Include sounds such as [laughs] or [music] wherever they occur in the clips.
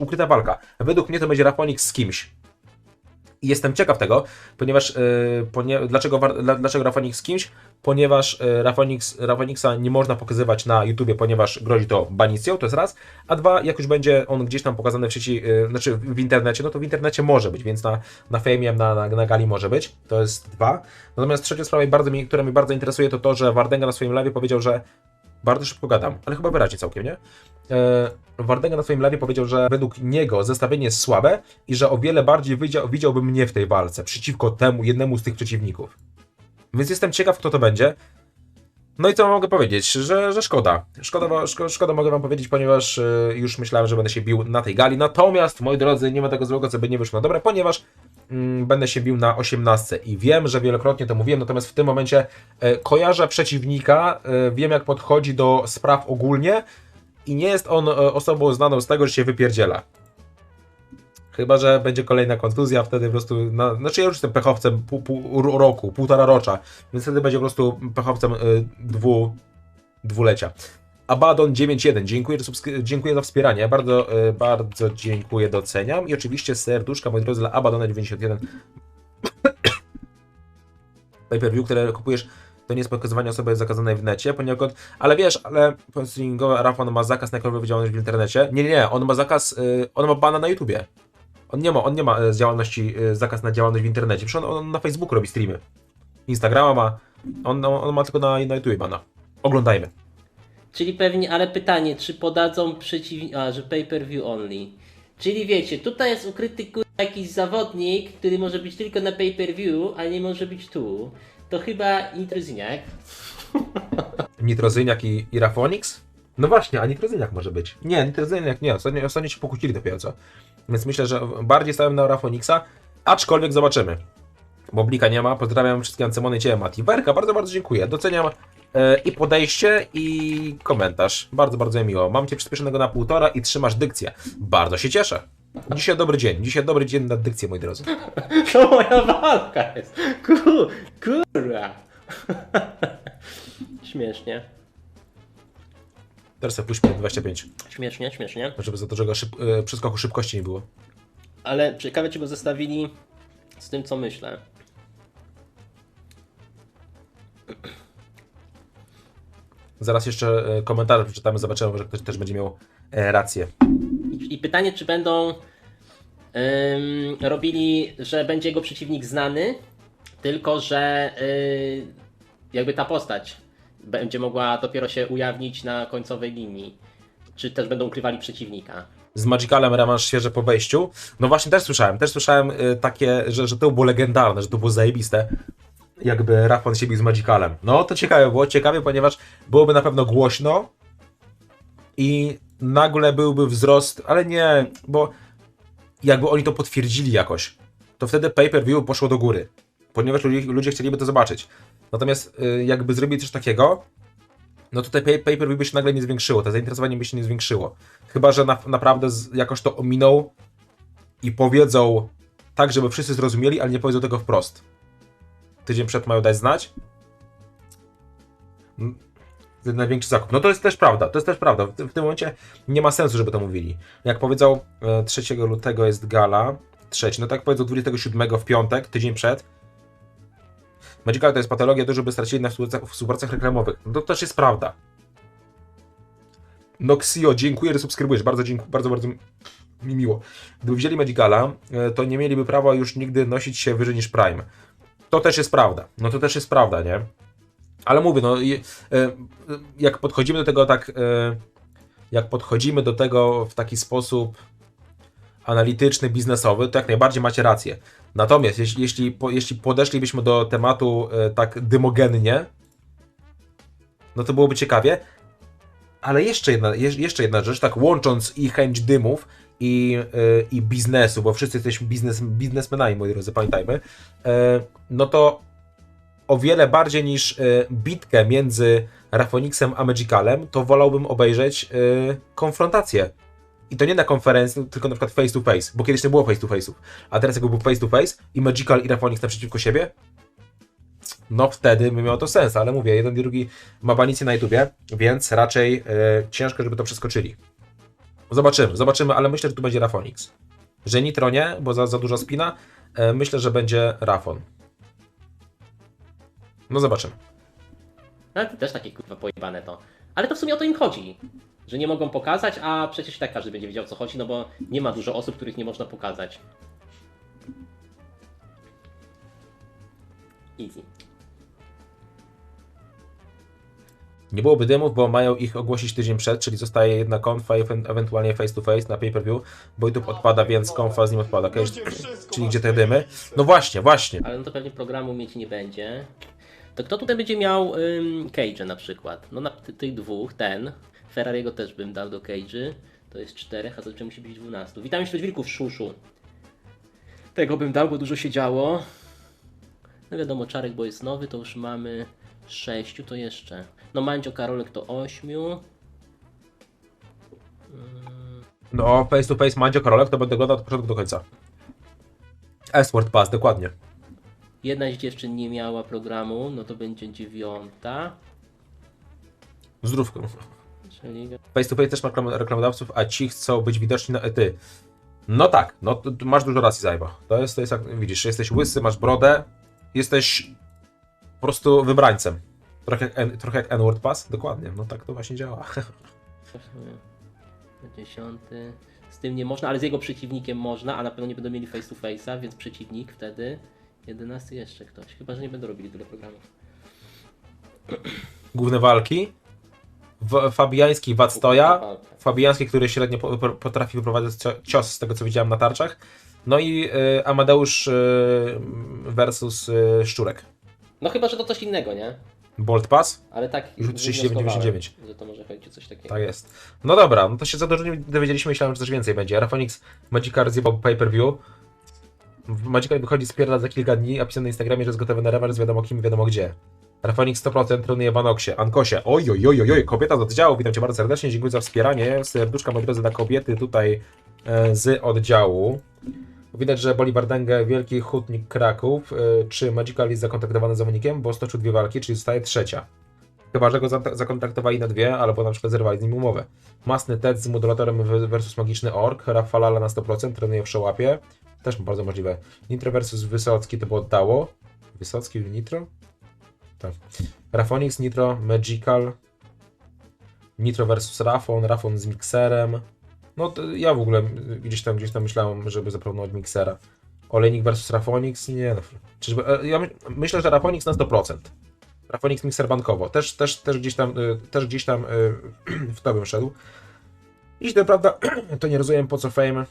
ukryta walka. Według mnie to będzie Rafonix z kimś. I jestem ciekaw tego, ponieważ yy, ponie, dlaczego, dla- dlaczego Rafonix z kimś? Ponieważ yy, Rafonix, Rafonixa nie można pokazywać na YouTubie, ponieważ grozi to banicją, to jest raz. A dwa, jak już będzie on gdzieś tam pokazany w sieci, yy, znaczy w internecie, no to w internecie może być, więc na, na fejmie, na, na, na gali może być. To jest dwa. Natomiast trzecia sprawa, bardzo która mnie bardzo interesuje, to to, że Wardenga na swoim live powiedział, że bardzo szybko gadam, ale chyba wyraźnie całkiem, nie? E, Wardenga na swoim live powiedział, że według niego zestawienie jest słabe i że o wiele bardziej widział, widziałby mnie w tej walce przeciwko temu jednemu z tych przeciwników. Więc jestem ciekaw, kto to będzie. No i co mogę powiedzieć? Że, że szkoda. Szkoda, szkoda mogę wam powiedzieć, ponieważ e, już myślałem, że będę się bił na tej gali. Natomiast, moi drodzy, nie ma tego złego, co by nie wyszło na dobre, ponieważ mm, będę się bił na 18 i wiem, że wielokrotnie to mówiłem, natomiast w tym momencie e, kojarzę przeciwnika, e, wiem jak podchodzi do spraw ogólnie i nie jest on e, osobą znaną z tego, że się wypierdziela. Chyba, że będzie kolejna kontuzja, wtedy po prostu, na, znaczy ja już jestem pechowcem pół, pół ro- roku, półtora rocza, więc wtedy będzie po prostu pechowcem y, dwu, dwulecia. Abaddon 9.1, dziękuję, dziękuję za wspieranie, bardzo, y, bardzo dziękuję, doceniam i oczywiście serduszka, moi drodzy, dla Abaddona 91 [coughs] pay-per-view, które kupujesz, to nie jest pokazywanie osoby zakazanej w necie, poniekąd, ale wiesz, ale streamingowa Rafon ma zakaz na jakąkolwiek działalność w internecie. Nie, nie, nie, on ma zakaz, y, on ma bana na YouTubie. On nie ma, on nie ma y, z działalności, y, zakaz na działalność w internecie, przecież on, on na Facebooku robi streamy. Instagrama ma, on, on, ma tylko na, na YouTubie bana. Oglądajmy. Czyli pewnie, ale pytanie, czy podadzą przeciw... A, że pay per view only. Czyli wiecie, tutaj jest ukryty kurwa jakiś zawodnik, który może być tylko na pay per view, a nie może być tu. To chyba Nitryzniak. [laughs] Nitrozyniak i, i Rafonix? No właśnie, a Nitrozyniak może być. Nie, Nitrozyniak nie, ostatnio, ostatnio się pokłócili dopiero co. Więc myślę, że bardziej stałem na Rafonixa, aczkolwiek zobaczymy. Bo Blika nie ma, pozdrawiam wszystkie Ancemony i Ciebie Mati. Werka, bardzo, bardzo dziękuję, doceniam e, i podejście i komentarz. Bardzo, bardzo miło. Mam Cię przyspieszonego na półtora i trzymasz dykcję. Bardzo się cieszę. Dzisiaj dobry dzień, dzisiaj dobry dzień na dykcję, moi drodzy. [laughs] To moja walka jest. Kur, kurwa. [laughs] Śmiesznie. Teraz sobie puśćmy 25, Śmiesznie, śmiesznie. żeby za dużego szyb, e, przeskoku szybkości nie było. Ale ciekawe, czy go zestawili z tym, co myślę. Zaraz jeszcze e, komentarze przeczytamy, zobaczymy, może ktoś też będzie miał e, rację. I, i pytanie, czy będą ym, robili, że będzie jego przeciwnik znany, tylko że y, jakby ta postać będzie mogła dopiero się ujawnić na końcowej linii. Czy też będą ukrywali przeciwnika. Z Magicalem rewanż świeże po wejściu. No właśnie też słyszałem, też słyszałem y, takie, że, że to było legendarne, że to było zajebiste. Jakby Rafon się bił z Magicalem. No to ciekawe, było ciekawie, ponieważ byłoby na pewno głośno i nagle byłby wzrost, ale nie, bo jakby oni to potwierdzili jakoś, to wtedy pay-per-view poszło do góry, ponieważ ludzie, ludzie chcieliby to zobaczyć. Natomiast y, jakby zrobili coś takiego, no te pay- by się nagle nie zwiększyło, to zainteresowanie by się nie zwiększyło. Chyba, że na, naprawdę z, jakoś to ominą i powiedzą tak, żeby wszyscy zrozumieli, ale nie powiedzą tego wprost. Tydzień przed mają dać znać. Mm, Największy zakup. No to jest też prawda, to jest też prawda. W, w tym momencie nie ma sensu, żeby to mówili. Jak powiedział, e, 3 lutego jest gala, trzeci, no tak powiedzą 27 w piątek, tydzień przed. Magical to jest patologia, dużo by stracili na współpracach, reklamowych. No to też jest prawda. Noxio, dziękuję, że subskrybujesz. Bardzo dziękuję, bardzo, bardzo mi miło. Gdyby wzięli Magicala, e, to nie mieliby prawa już nigdy nosić się wyżej niż Prime. To też jest prawda. No to też jest prawda, nie? Ale mówię, no e, e, jak podchodzimy do tego tak, jak podchodzimy do tego w taki sposób analityczny, biznesowy, to jak najbardziej macie rację. Natomiast jeśli, jeśli, po, jeśli podeszlibyśmy do tematu e, tak dymogennie, no to byłoby ciekawie. Ale jeszcze jedna, jeż- jeszcze jedna rzecz, tak łącząc i chęć dymów, i, y, i biznesu, bo wszyscy jesteśmy biznes, biznesmenami, moi drodzy, pamiętajmy, y, no to o wiele bardziej niż y, bitkę między Rafonixem a Magicalem, to wolałbym obejrzeć y, konfrontację. I to nie na konferencji, tylko na przykład face to face, bo kiedyś nie było face to face'ów, a teraz jakby był face to face i Magical i Rafonix naprzeciwko siebie, no wtedy by miało to sens, ale mówię, jeden i drugi ma banicję na YouTubie, więc raczej y, ciężko, żeby to przeskoczyli. Zobaczymy, zobaczymy, ale myślę, że tu będzie Rafonix. Że Nitro nie, bo za, za dużo spina. E, myślę, że będzie Rafon. No zobaczymy. Ale to też takie kurwa pojebane to. Ale to w sumie o to im chodzi. Że nie mogą pokazać, a przecież i tak każdy będzie wiedział o co chodzi, no bo nie ma dużo osób, których nie można pokazać. Easy. Nie byłoby dymów, bo mają ich ogłosić tydzień przed, czyli zostaje jedna konfa i ewen- ewentualnie face to face na pay-per-view, bo YouTube odpada, więc konfa z nim odpada. Okay? Czyli gdzie te dymy? No właśnie, właśnie. Ale no to pewnie programu mieć nie będzie. To kto tutaj będzie miał ym, Cage na przykład? No na ty, tych dwóch, ten. Ferrariego też bym dał do Cage'y. To jest czterech, a zazwyczaj musi być 12. Witam wśród wilków Szuszu. Tego bym dał, bo dużo się działo. No wiadomo, Czarek, bo jest nowy, to już mamy sześciu, to jeszcze. No Mandzio Karolek to ośmiu. No, face to face Mandzio Karolek to będę oglądał od początku do końca. Esword Pass, dokładnie. Jedna z dziewczyn nie miała programu, no to będzie dziewiąta. Zdrówką. Czyli Face to face też ma reklam- reklamodawców, a ci chcą być widoczni na ety. No tak, no to, to masz dużo racji, Zajba. To jest, to jest jak widzisz, jesteś łysy, masz brodę, jesteś po prostu wybrańcem. Trochę jak, N- trochę jak N-word Pass, dokładnie, no tak to właśnie działa. [laughs] Dziesiąty. Z tym nie można, ale z jego przeciwnikiem można, a na pewno nie będą mieli face to face'a, więc przeciwnik wtedy. Jedenasty jeszcze ktoś. Chyba, że nie będą robili tyle programów. Główne walki. W, Fabiański Wadstoja. Fabiański, który średnio po, po, potrafi wyprowadzać cio- cios z tego co widziałem na tarczach. No i y, Amadeusz y, versus y, Szczurek. No chyba, że to coś innego, nie? Bolt Pass. Ale tak. Rzut 39,99. wywnioskowałem, Że to może chodzić o coś takiego. Tak jest. No dobra, no to się za dużo nie dowiedzieliśmy, myślałem, że coś więcej będzie. Rafonix Magicar zjebał pay-per-view. Magicar wychodzi z pierda za kilka dni, a na Instagramie, że jest gotowy na rewanż wiadomo kim wiadomo gdzie. Rafonix 100% trenuje w Anoksie. Ankosie. Oj, oj, oj, oj, kobieta z oddziału. Witam Cię bardzo serdecznie, dziękuję za wspieranie. Serduszka moi drodzy dla kobiety tutaj e, z oddziału. Widać, że Bolivar wielki hutnik Kraków. E, czy Magical jest zakontaktowany z zawodnikiem? Bo stoczył dwie walki, czyli zostaje trzecia. Chyba, że go za- zakontraktowali na dwie, albo na przykład zerwali z nim umowę. Masny Ted z modulatorem versus Magiczny Ork, Rafalala na 100%, trenuje w Szołapie. Też bardzo możliwe. Nitro versus Wysocki to by oddało. Wysocki i Nitro? Tak. Rafonix, Nitro, Magical. Nitro versus Rafon, Rafon z mikserem. No ja w ogóle gdzieś tam, gdzieś tam myślałem, żeby zaproponować miksera. Olejnik versus Rafonix? Nie no. Czyżby, e, ja my, myślę, że Rafonix na 100%. Rafonix Mixer bankowo. Też, też, też gdzieś tam, y, też gdzieś tam y, [clears throat] w to bym szedł. I to prawda, [clears throat] to nie rozumiem po co Fame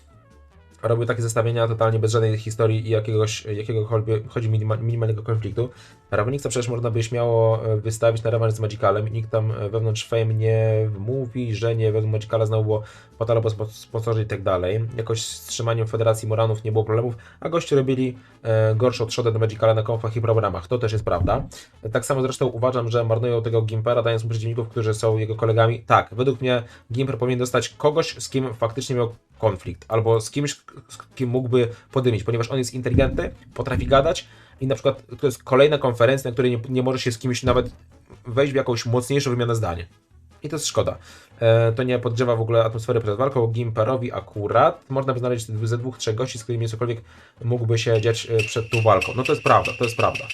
robił takie zestawienia totalnie bez żadnej historii i jakiegoś, jakiegokolwiek, chodzi minima, minimalnego konfliktu. Ravonixa przecież można by śmiało e, wystawić na rewanż z Magicalem i nikt tam e, wewnątrz Fame nie mówi, że nie, według Magicala znowu było Patal albo spo- sponsorzy i tak dalej. Jakoś z trzymaniem Federacji Moranów nie było problemów, a goście robili e, gorsze odszoty do Magicala na konfach i programach. To też jest prawda. Tak samo zresztą uważam, że marnują tego Gimpera, dając mu przeciwników, którzy są jego kolegami. Tak, według mnie Gimper powinien dostać kogoś, z kim faktycznie miał konflikt, albo z kimś, z kim mógłby podymić, ponieważ on jest inteligentny, potrafi gadać i na przykład to jest kolejna konferencja, na której nie, nie może się z kimś nawet wejść w jakąś mocniejszą wymianę zdania. I to jest szkoda. E, to nie podgrzewa w ogóle atmosfery przed walką. Gimperowi akurat można by znaleźć ze dwóch, trzech gości, z którymi cokolwiek mógłby się dziać e, przed tą walką. No to jest prawda, to jest prawda.